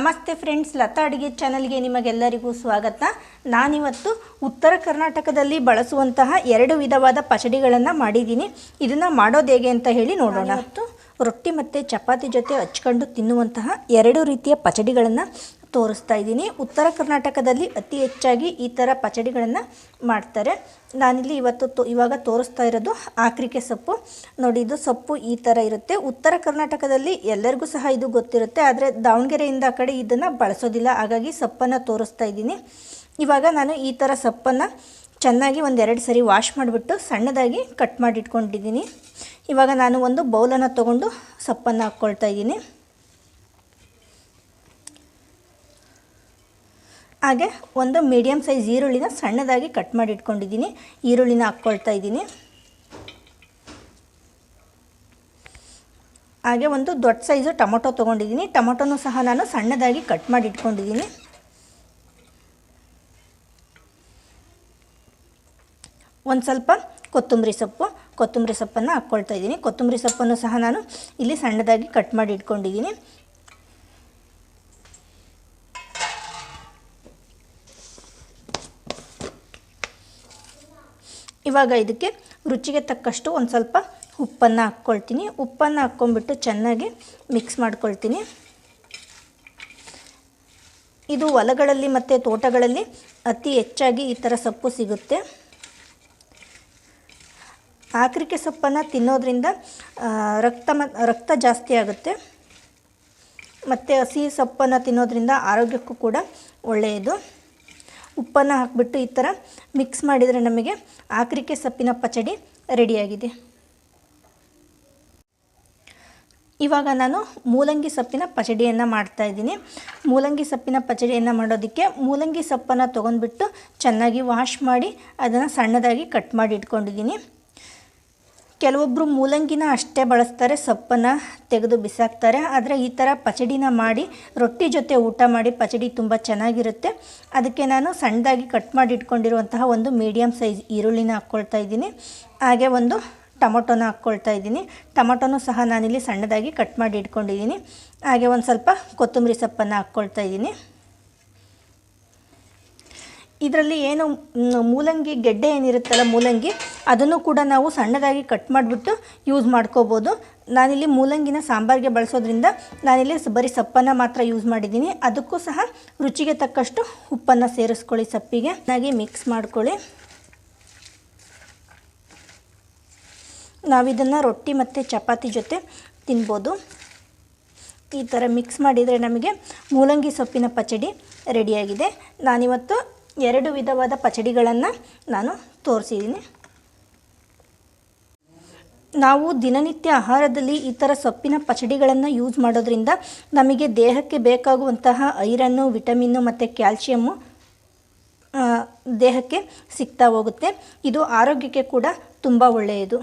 ನಮಸ್ತೆ ಫ್ರೆಂಡ್ಸ್ ಲತಾ ಅಡುಗೆ ಚಾನಲ್ಗೆ ನಿಮಗೆಲ್ಲರಿಗೂ ಸ್ವಾಗತ. ನಾನಿವತ್ತು ಉತ್ತರ ಕರ್ನಾಟಕದಲ್ಲಿ ಬಳಸುವಂತಹ ಎರಡು ವಿಧವಾದ ಪಚಡಿಗಳನ್ನು ಮಾಡಿದ್ದೀನಿ. ಇದನ್ನು ಮಾಡೋದು ಹೇಗೆ ಅಂತ ಹೇಳಿ ನೋಡೋಣ. ಮತ್ತು ರೊಟ್ಟಿ ಮತ್ತು ಚಪಾತಿ ಜೊತೆ ಹಚ್ಕೊಂಡು ತಿನ್ನುವಂತಹ ಎರಡು ರೀತಿಯ ಪಚಡಿಗಳನ್ನು ತೋರಿಸ್ತಾ ಇದ್ದೀನಿ. ಉತ್ತರ ಕರ್ನಾಟಕದಲ್ಲಿ ಅತಿ ಹೆಚ್ಚಾಗಿ ಈ ಥರ ಪಚಡಿಗಳನ್ನು ಮಾಡ್ತಾರೆ. ನಾನಿಲ್ಲಿ ಇವತ್ತು ತೋ ಇವಾಗ ತೋರಿಸ್ತಾ ಇರೋದು ಆಕ್ರಿಕೆ ಸೊಪ್ಪು. ನೋಡಿ, ಇದು ಸೊಪ್ಪು ಈ ಥರ ಇರುತ್ತೆ. ಉತ್ತರ ಕರ್ನಾಟಕದಲ್ಲಿ ಎಲ್ಲರಿಗೂ ಸಹ ಇದು ಗೊತ್ತಿರುತ್ತೆ, ಆದರೆ ದಾವಣಗೆರೆಯಿಂದ ಕಡೆ ಇದನ್ನು ಬಳಸೋದಿಲ್ಲ. ಹಾಗಾಗಿ ಸೊಪ್ಪನ್ನು ತೋರಿಸ್ತಾ ಇದ್ದೀನಿ. ಇವಾಗ ನಾನು ಈ ಥರ ಸೊಪ್ಪನ್ನು ಚೆನ್ನಾಗಿ ಒಂದೆರಡು ಸರಿ ವಾಶ್ ಮಾಡಿಬಿಟ್ಟು ಸಣ್ಣದಾಗಿ ಕಟ್ ಮಾಡಿಟ್ಕೊಂಡಿದ್ದೀನಿ. ಇವಾಗ ನಾನು ಒಂದು ಬೌಲನ್ನು ತೊಗೊಂಡು ಸೊಪ್ಪನ್ನು ಹಾಕ್ಕೊಳ್ತಾ ಇದ್ದೀನಿ. ಹಾಗೆ ಒಂದು ಮೀಡಿಯಮ್ ಸೈಜ್ ಈರುಳ್ಳಿನ ಸಣ್ಣದಾಗಿ ಕಟ್ ಮಾಡಿ ಇಟ್ಕೊಂಡಿದ್ದೀನಿ ಈರುಳ್ಳಿನ ಹಾಕ್ಕೊಳ್ತಾ ಇದ್ದೀನಿ. ಹಾಗೆ ಒಂದು ದೊಡ್ಡ ಸೈಜು ಟೊಮೊಟೊ ತೊಗೊಂಡಿದ್ದೀನಿ. ಟೊಮೊಟೊನೂ ಸಹ ನಾನು ಸಣ್ಣದಾಗಿ ಕಟ್ ಮಾಡಿ ಇಟ್ಕೊಂಡಿದ್ದೀನಿ ಒಂದು ಸ್ವಲ್ಪ ಕೊತ್ತಂಬರಿ ಸೊಪ್ಪು, ಕೊತ್ತಂಬರಿ ಸೊಪ್ಪನ್ನು ಹಾಕ್ಕೊಳ್ತಾ ಇದ್ದೀನಿ. ಕೊತ್ತಂಬರಿ ಸೊಪ್ಪನ್ನು ಸಹ ನಾನು ಇಲ್ಲಿ ಸಣ್ಣದಾಗಿ ಕಟ್ ಮಾಡಿ ಇಟ್ಕೊಂಡಿದ್ದೀನಿ ಇವಾಗ ಇದಕ್ಕೆ ರುಚಿಗೆ ತಕ್ಕಷ್ಟು ಒಂದು ಸ್ವಲ್ಪ ಉಪ್ಪನ್ನು ಹಾಕ್ಕೊಳ್ತೀನಿ. ಉಪ್ಪನ್ನು ಹಾಕ್ಕೊಂಬಿಟ್ಟು ಚೆನ್ನಾಗಿ ಮಿಕ್ಸ್ ಮಾಡ್ಕೊಳ್ತೀನಿ. ಇದು ಹೊಲಗಳಲ್ಲಿ ಮತ್ತು ತೋಟಗಳಲ್ಲಿ ಅತಿ ಹೆಚ್ಚಾಗಿ ಈ ಥರ ಸೊಪ್ಪು ಸಿಗುತ್ತೆ. ಆಕ್ರಿಕೆ ಸೊಪ್ಪನ್ನು ತಿನ್ನೋದ್ರಿಂದ ರಕ್ತ ಮ, ರಕ್ತ ಜಾಸ್ತಿ ಆಗುತ್ತೆ. ಮತ್ತು ಹಸಿ ಸೊಪ್ಪನ್ನು ತಿನ್ನೋದ್ರಿಂದ ಆರೋಗ್ಯಕ್ಕೂ ಕೂಡ ಒಳ್ಳೆಯದು. ಉಪ್ಪನ್ನು ಹಾಕಿಬಿಟ್ಟು ಈ ಥರ ಮಿಕ್ಸ್ ಮಾಡಿದರೆ ನಮಗೆ ಆಕ್ರಿಕೆ ಸೊಪ್ಪಿನ ಪಚಡಿ ರೆಡಿಯಾಗಿದೆ. ಇವಾಗ ನಾನು ಮೂಲಂಗಿ ಸೊಪ್ಪಿನ ಪಚಡಿಯನ್ನು ಮಾಡ್ತಾಯಿದ್ದೀನಿ ಮೂಲಂಗಿ ಸೊಪ್ಪಿನ ಪಚಡಿಯನ್ನು ಮಾಡೋದಕ್ಕೆ ಮೂಲಂಗಿ ಸೊಪ್ಪನ್ನು ತೊಗೊಂಡ್ಬಿಟ್ಟು ಚೆನ್ನಾಗಿ ವಾಶ್ ಮಾಡಿ ಅದನ್ನು ಸಣ್ಣದಾಗಿ ಕಟ್ ಮಾಡಿ ಇಟ್ಕೊಂಡಿದ್ದೀನಿ. ಕೆಲವೊಬ್ಬರು ಮೂಲಂಗಿನ ಅಷ್ಟೇ ಬಳಸ್ತಾರೆ, ಸೊಪ್ಪನ್ನು ತೆಗೆದು ಬಿಸಾಕ್ತಾರೆ. ಆದರೆ ಈ ಥರ ಪಚಡಿನ ಮಾಡಿ, ರೊಟ್ಟಿ ಜೊತೆ ಊಟ ಮಾಡಿ ಪಚಡಿ ತುಂಬ ಚೆನ್ನಾಗಿರುತ್ತೆ. ಅದಕ್ಕೆ ನಾನು ಸಣ್ಣದಾಗಿ ಕಟ್ ಮಾಡಿ ಇಟ್ಕೊಂಡಿರುವಂತಹ ಒಂದು ಮೀಡಿಯಮ್ ಸೈಜ್ ಈರುಳ್ಳಿನ ಹಾಕ್ಕೊಳ್ತಾ ಇದ್ದೀನಿ. ಹಾಗೆ ಒಂದು ಟೊಮೊಟೊನ ಹಾಕ್ಕೊಳ್ತಾ ಇದ್ದೀನಿ. ಟೊಮೊಟೊನೂ ಸಹ ನಾನಿಲ್ಲಿ ಸಣ್ಣದಾಗಿ ಕಟ್ ಮಾಡಿ ಇಟ್ಕೊಂಡಿದ್ದೀನಿ. ಹಾಗೆ ಒಂದು ಸ್ವಲ್ಪ ಕೊತ್ತಂಬರಿ ಸೊಪ್ಪನ್ನು ಹಾಕ್ಕೊಳ್ತಾ ಇದ್ದೀನಿ. ಇದರಲ್ಲಿ ಏನು ಮೂಲಂಗಿ ಗೆಡ್ಡೆ ಏನಿರುತ್ತಲ್ಲ ಮೂಲಂಗಿ, ಅದನ್ನು ಕೂಡ ನಾವು ಸಣ್ಣದಾಗಿ ಕಟ್ ಮಾಡಿಬಿಟ್ಟು ಯೂಸ್ ಮಾಡ್ಕೋಬೋದು. ನಾನಿಲ್ಲಿ ಮೂಲಂಗಿನ ಸಾಂಬಾರಿಗೆ ಬಳಸೋದ್ರಿಂದ ನಾನಿಲ್ಲಿ ಬರೀ ಸಪ್ಪನ್ನು ಮಾತ್ರ ಯೂಸ್ ಮಾಡಿದ್ದೀನಿ. ಅದಕ್ಕೂ ಸಹ ರುಚಿಗೆ ತಕ್ಕಷ್ಟು ಉಪ್ಪನ್ನು ಸೇರಿಸ್ಕೊಳ್ಳಿ ಸಪ್ಪಿಗೆ. ಚೆನ್ನಾಗಿ ಮಿಕ್ಸ್ ಮಾಡ್ಕೊಳ್ಳಿ. ನಾವಿದನ್ನು ರೊಟ್ಟಿ ಮತ್ತು ಚಪಾತಿ ಜೊತೆ ತಿನ್ಬೋದು. ಈ ಥರ ಮಿಕ್ಸ್ ಮಾಡಿದರೆ ನಮಗೆ ಮೂಲಂಗಿ ಸೊಪ್ಪಿನ ಪಚಡಿ ರೆಡಿಯಾಗಿದೆ ನಾನಿವತ್ತು ಎರಡು ವಿಧವಾದ ಪಚಡಿಗಳನ್ನು ನಾನು ತೋರಿಸಿದ್ದೀನಿ. ನಾವು ದಿನನಿತ್ಯ ಆಹಾರದಲ್ಲಿ ಈ ಥರ ಸೊಪ್ಪಿನ ಪಚಡಿಗಳನ್ನು ಯೂಸ್ ಮಾಡೋದ್ರಿಂದ ನಮಗೆ ದೇಹಕ್ಕೆ ಬೇಕಾಗುವಂತಹ ಐರನ್ನು, ವಿಟಮಿನ್ನು ಮತ್ತು ಕ್ಯಾಲ್ಶಿಯಮ್ಮು ದೇಹಕ್ಕೆ ಸಿಗ್ತಾ ಹೋಗುತ್ತೆ. ಇದು ಆರೋಗ್ಯಕ್ಕೆ ಕೂಡ ತುಂಬ ಒಳ್ಳೆಯದು.